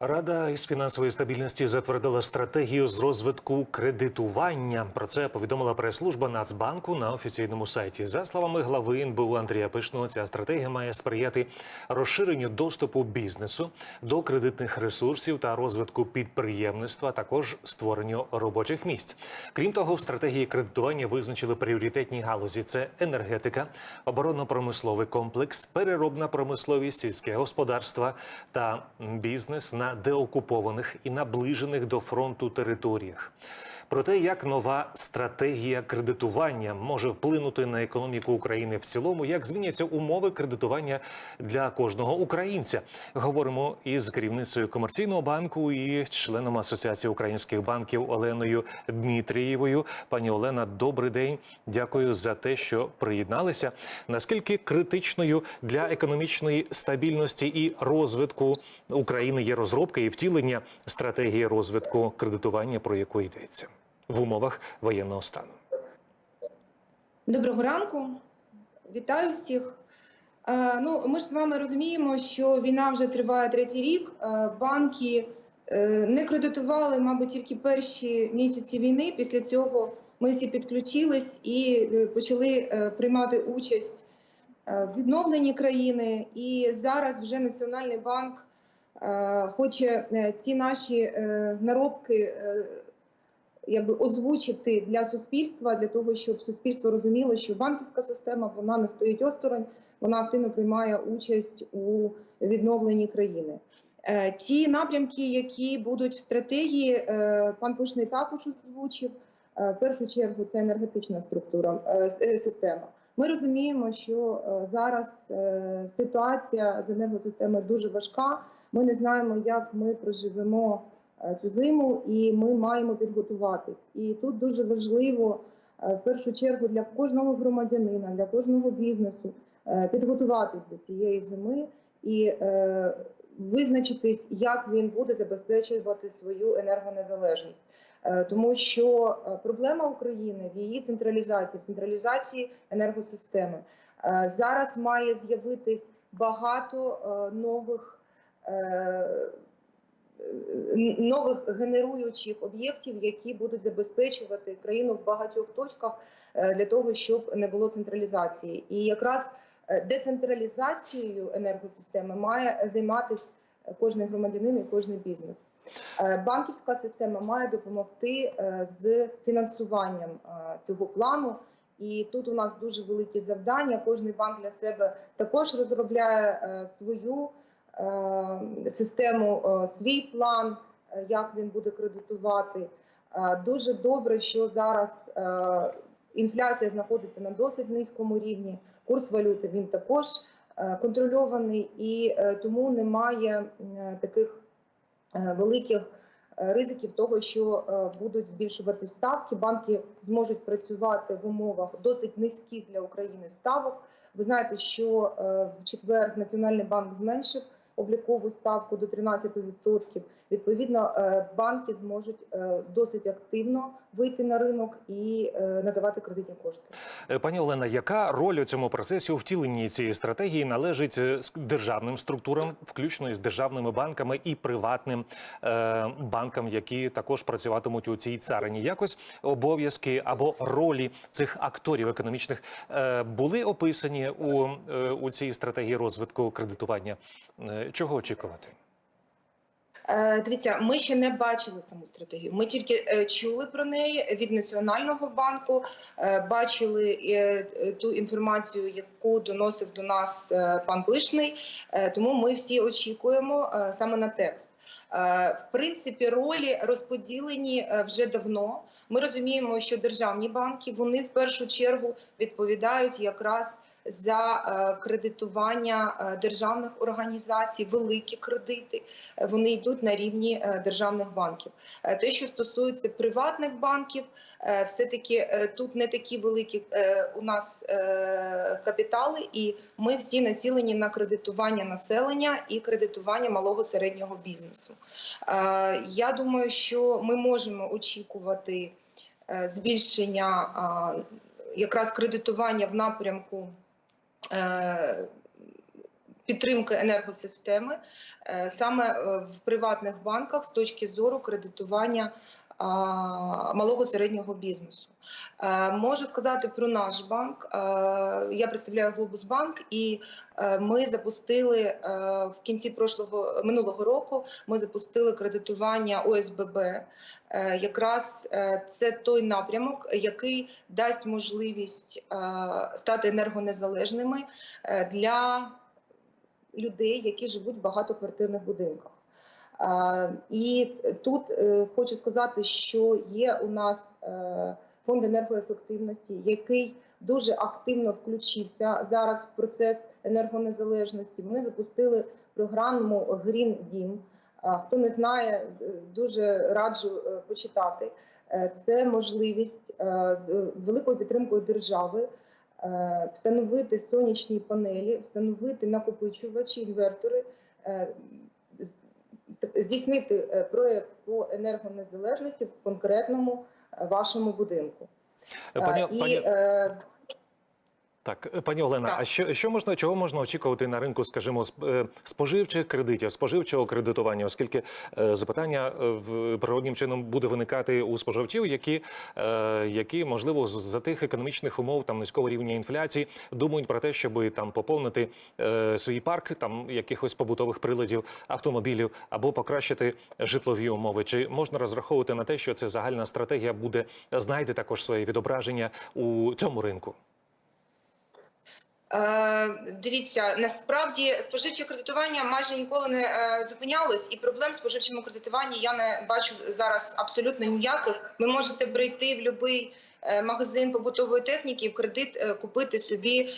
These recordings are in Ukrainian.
Рада із фінансової стабільності затвердила стратегію з розвитку кредитування. Про це повідомила прес-служба Нацбанку на офіційному сайті. За словами глави НБУ Андрія Пишного, ця стратегія має сприяти розширенню доступу бізнесу до кредитних ресурсів та розвитку підприємництва, також створенню робочих місць. Крім того, в стратегії кредитування визначили пріоритетні галузі: це енергетика, оборонно-промисловий комплекс, переробна промисловість, сільське господарство та бізнес на деокупованих і наближених до фронту територіях. Про те, як нова стратегія кредитування може вплинути на економіку України в цілому, як зміняться умови кредитування для кожного українця, говоримо із керівницею комерційного банку і членом Асоціації українських банків Оленою Дмитрієвою. Пані Олена, добрий день. Дякую за те, що приєдналися. Наскільки критичною для економічної стабільності і розвитку України є розробка і втілення стратегії розвитку кредитування, про яку йдеться в умовах воєнного стану? Доброго ранку, вітаю всіх. Е, Ну, ми ж з вами розуміємо, що війна вже триває третій рік. Е, Банки е, не кредитували, мабуть, тільки перші місяці війни. Після цього ми всі підключились і почали приймати участь в відновленні країни. І зараз вже Національний банк хоче ці наші наробки. Якби озвучити для суспільства, для того, щоб суспільство розуміло, що банківська система вона не стоїть осторонь, вона активно приймає участь у відновленні країни. Е, Ті напрямки, які будуть в стратегії, е, пан Пишний також озвучив. Е, В першу чергу це енергетична структура система. Ми розуміємо, що зараз ситуація з енергосистемою дуже важка. Ми не знаємо, як ми проживемо цю зиму, і ми маємо підготуватись. І тут дуже важливо е, в першу чергу для кожного громадянина, для кожного бізнесу е, підготуватись до цієї зими і е, визначитись, як він буде забезпечувати свою енергонезалежність. Е, Тому що е, проблема України в її централізації, в централізації енергосистеми. Е, Зараз має з'явитись багато е, нових е, нових генеруючих об'єктів, які будуть забезпечувати країну в багатьох точках е, для того, щоб не було централізації. І якраз е, децентралізацією енергосистеми має займатися кожен громадянин і кожен бізнес. Е, Банківська система має допомогти е, з фінансуванням е, цього плану. І тут у нас дуже великі завдання. Кожний банк для себе також розробляє е, свою е, систему, е, свій план, е, як він буде кредитувати. Е, Дуже добре, що зараз е, інфляція знаходиться на досить низькому рівні. Курс валюти він також е, контрольований, і е, тому немає е, таких е, великих е, ризиків того, що е, будуть збільшувати ставки. Банки зможуть працювати в умовах досить низьких для України ставок. Ви знаєте, що е, в четвер Національний банк зменшив облікову ставку до 13%. Відповідно, е, банки зможуть е, досить активно вийти на ринок і е, надавати кредитні кошти. Пані Олена, яка роль у цьому процесі у втіленні цієї стратегії належить с- державним структурам, включно із державними банками і приватним банкам, які також працюватимуть у цій царині? Якось обов'язки або ролі цих акторів економічних були описані у, у цій стратегії розвитку кредитування. Чого очікувати? Е, Дивіться, ми ще не бачили саму стратегію. Ми тільки е, чули про неї від Національного банку, е, бачили ту інформацію, яку доносив до нас пан Пишний. Тому ми всі очікуємо саме на текст. В принципі, ролі розподілені вже давно. Ми розуміємо, що державні банки вони в першу чергу відповідають якраз за е, кредитування е, державних організацій, великі кредити. Е, Вони йдуть на рівні державних банків. Те, що стосується приватних банків, е, все-таки е, тут не такі великі у нас капітали, і ми всі націлені на кредитування населення і кредитування малого середнього бізнесу. Я думаю, що ми можемо очікувати збільшення якраз кредитування в напрямку підтримки енергосистеми е, саме е, в приватних банках з точки зору кредитування малого середнього бізнесу. Е, Можу сказати про наш банк. Е, Я представляю Глобус Банк, і е, ми запустили в кінці прошлого минулого року. Ми запустили кредитування ОСББ. Якраз це той напрямок, який дасть можливість стати енергонезалежними для людей, які живуть в багатоквартирних будинках. І тут е, хочу сказати, що є у нас е, фонд енергоефективності, який дуже активно включився зараз в процес енергонезалежності. Вони запустили програму Green Дім. Хто не знає, е, дуже раджу почитати. Це можливість з великою підтримкою держави встановити сонячні панелі, встановити накопичувачі, інвертори, здійснити проєкт по енергонезалежності в конкретному е, вашому будинку. Е, Пані, Е, І пані, е, Так, е, пані Олена, Так. а що, що можна чого можна очікувати на ринку, скажімо, е, споживчих кредитів, споживчого кредитування, оскільки е, запитання е, в природнім чином буде виникати у споживачів, які, е, які можливо за тих економічних умов там низького рівня інфляції думають про те, щоб там поповнити е, свій парк там якихось побутових приладів, автомобілів або покращити житлові умови. Чи можна розраховувати на те, що ця загальна стратегія буде знайде також своє відображення у цьому ринку? Е, Дивіться, насправді споживче кредитування майже ніколи не е, зупинялось, і проблем в споживчому кредитуванні я не бачу зараз абсолютно ніяких. Ви можете прийти в будь-який е, магазин побутової техніки в кредит купити собі,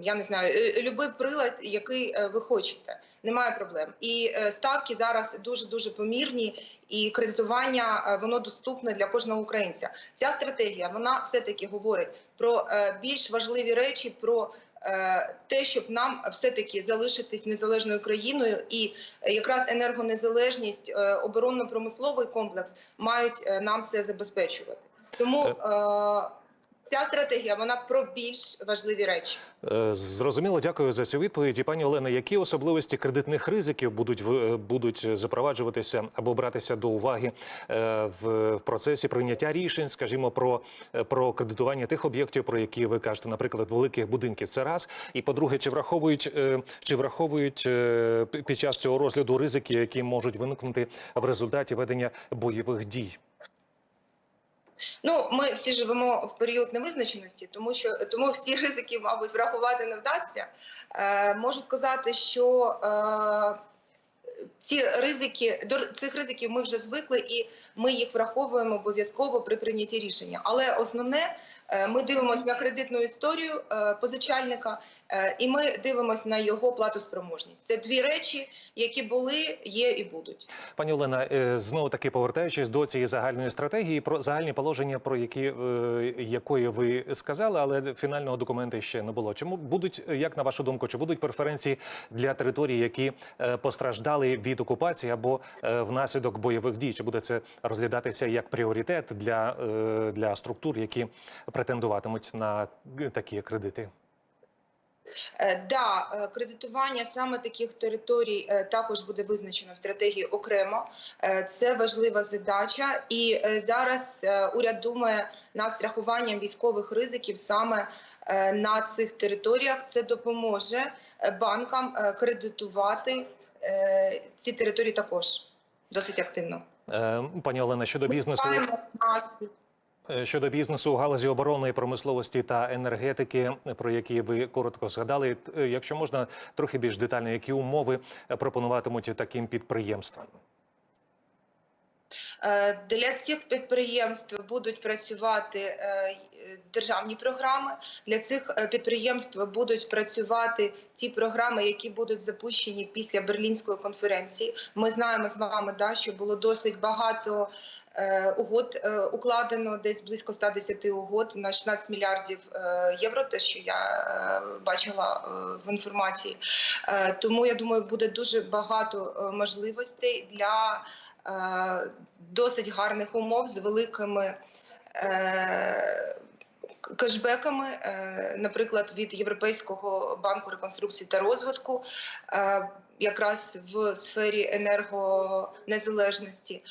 я не знаю, любий прилад, який ви хочете. Немає проблем. І ставки зараз дуже дуже помірні, і кредитування воно доступне для кожного українця. Ця стратегія вона все таки говорить про е, більш важливі речі, про е, те, щоб нам все-таки залишитись незалежною країною, і якраз енергонезалежність, е, оборонно-промисловий комплекс мають нам це забезпечувати. Тому ця стратегія вона про більш важливі речі. Е, Зрозуміло, дякую за цю відповідь. І пані Олена, які особливості кредитних ризиків будуть е, будуть запроваджуватися або братися до уваги е, в, процесі прийняття рішень, скажімо, про, про кредитування тих об'єктів, про які ви кажете, наприклад, великих будинків. Це раз. І по-друге, чи враховують чи враховують під час цього розгляду ризики, які можуть виникнути в результаті ведення бойових дій? Ну, ми всі живемо в період невизначеності, тому що тому всі ризики, мабуть, врахувати не вдасться. Е, можу сказати, що е, ці ризики до цих ризиків ми вже звикли, і ми їх враховуємо обов'язково при прийнятті рішення. Але основне, е, ми дивимося на кредитну історію е, позичальника, і ми дивимося на його платоспроможність. Це дві речі, які були, є і будуть. Пані Олена, е, знову таки повертаючись до цієї загальної стратегії, про загальні положення, про які е, якої ви сказали, але фінального документу ще не було. Чому будуть, е, як на вашу думку, чи будуть преференції для територій, які е, постраждали від окупації або е, внаслідок бойових дій? Чи буде це розглядатися як пріоритет для, е, для структур, які претендуватимуть на е, такі кредити? Е, Да, е, кредитування саме таких територій е, також буде визначено в стратегії окремо. Це важлива задача, і зараз уряд думає над страхуванням військових ризиків саме на цих територіях. Це допоможе банкам кредитувати ці території також досить активно. Пані Олена, щодо бізнесу. Е, Щодо бізнесу у галузі оборонної промисловості та енергетики, про які ви коротко згадали, е, якщо можна трохи більш детально, які умови пропонуватимуть таким підприємствам? Е, Для цих підприємств будуть працювати державні програми. Для цих підприємств будуть працювати ті програми, які будуть запущені після Берлінської конференції. Ми знаємо з вами, да, що було досить багато. Е, Угод е, укладено десь близько 110 угод на 16 мільярдів е, євро. Те, що я бачила в інформації, тому я думаю, буде дуже багато можливостей для досить гарних умов з великими кешбеками, наприклад, від Європейського банку реконструкції та розвитку, якраз в сфері енергонезалежності.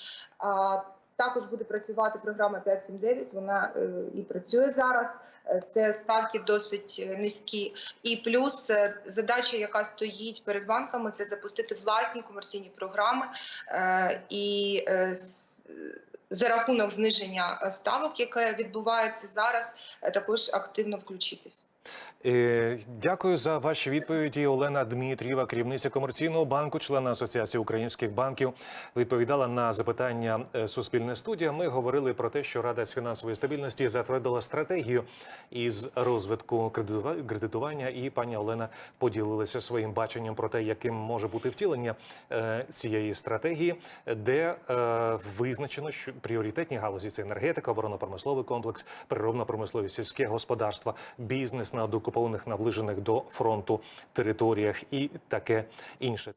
Також буде працювати програма 579, Вона е, і працює зараз. Е, Це ставки досить е, низькі. І плюс задача, яка стоїть перед банками, це запустити власні комерційні програми і за рахунок зниження ставок, яке відбувається зараз, також активно включитись. Е, Дякую за ваші відповіді. Олена Дмитрієва, керівниця комерційного банку, члена Асоціації українських банків, відповідала на запитання е, Суспільне студія. Ми говорили про те, що Рада з фінансової стабільності затвердила стратегію із розвитку кредитування, і пані Олена поділилася своїм баченням про те, яким може бути втілення е, цієї стратегії, де визначено, що пріоритетні галузі це енергетика, оборонно-промисловий комплекс, переробна промисловість, сільське господарство, бізнес на докупованих наближених до фронту територіях і таке інше.